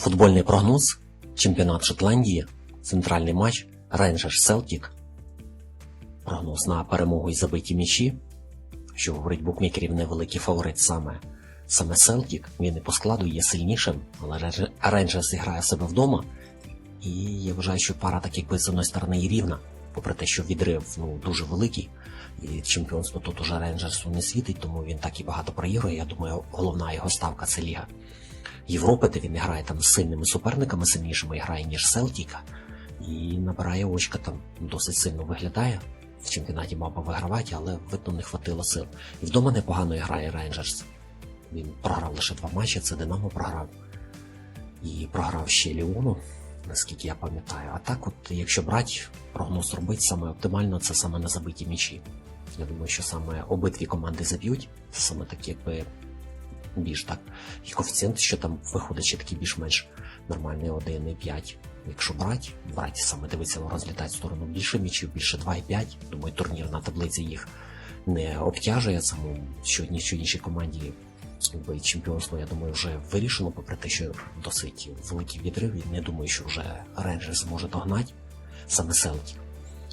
Футбольний прогноз, чемпіонат Шотландії, центральний матч, Рейнджерс Селтік. Прогноз на перемогу і забиті м'ячі. Що говорить букмекерів невеликий фаворит саме, саме Селтік. Він і по складу є сильнішим, але Рейнджерс грає себе вдома. І я вважаю, що пара так якби з одної сторони і рівна, попри те, що відрив ну, дуже великий. І чемпіонство тут уже Рейнджерсу не світить, тому він так і багато проігрує. Я думаю, головна його ставка це Ліга Європи, де він грає там з сильними суперниками, сильнішими грає, ніж Селтіка, і набирає очка там досить сильно виглядає. В чемпіонаті мав би вигравати, але видно не хватило сил. І вдома непогано грає Рейнджерс. Він програв лише два матчі, це Динамо програв. І програв ще Ліону, наскільки я пам'ятаю. А так, от, якщо брати, прогноз робити саме оптимально, це саме на забиті м'ячі. Я думаю, що саме обидві команди заб'ють, це саме так, якби більш так. І коефіцієнт, що там виходить ще такий більш-менш нормальний 1,5. Якщо брати, брати саме дивитися, розглядати в сторону більше м'ячів, більше 2,5. Думаю, турнірна таблиця їх не обтяжує саму сьогодні сьогоднішній команді. Якби чемпіонство, я думаю, вже вирішено, попри те, що досить великий відрив, і не думаю, що вже Рейнджер зможе догнати саме Селті.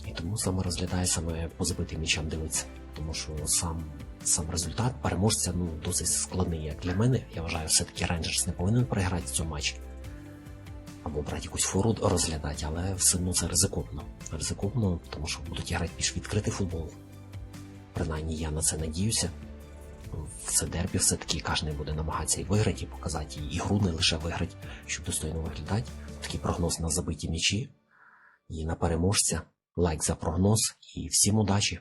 І тому саме розглядає саме по забитим м'ячам дивиться. Тому що сам, сам результат переможця ну, досить складний, як для мене. Я вважаю, все-таки Рейнджерс не повинен програти цьому матчі. Або брати якусь фору розглядати, але все одно це ризиковано. Ризиковано, тому що будуть грати більш відкритий футбол. Принаймні я на це надіюся. В це дербі все-таки кожен буде намагатися і виграти, і показати і ігру не лише виграти, щоб достойно виглядати. Такий прогноз на забиті м'ячі і на переможця. Лайк за прогноз і всім удачі!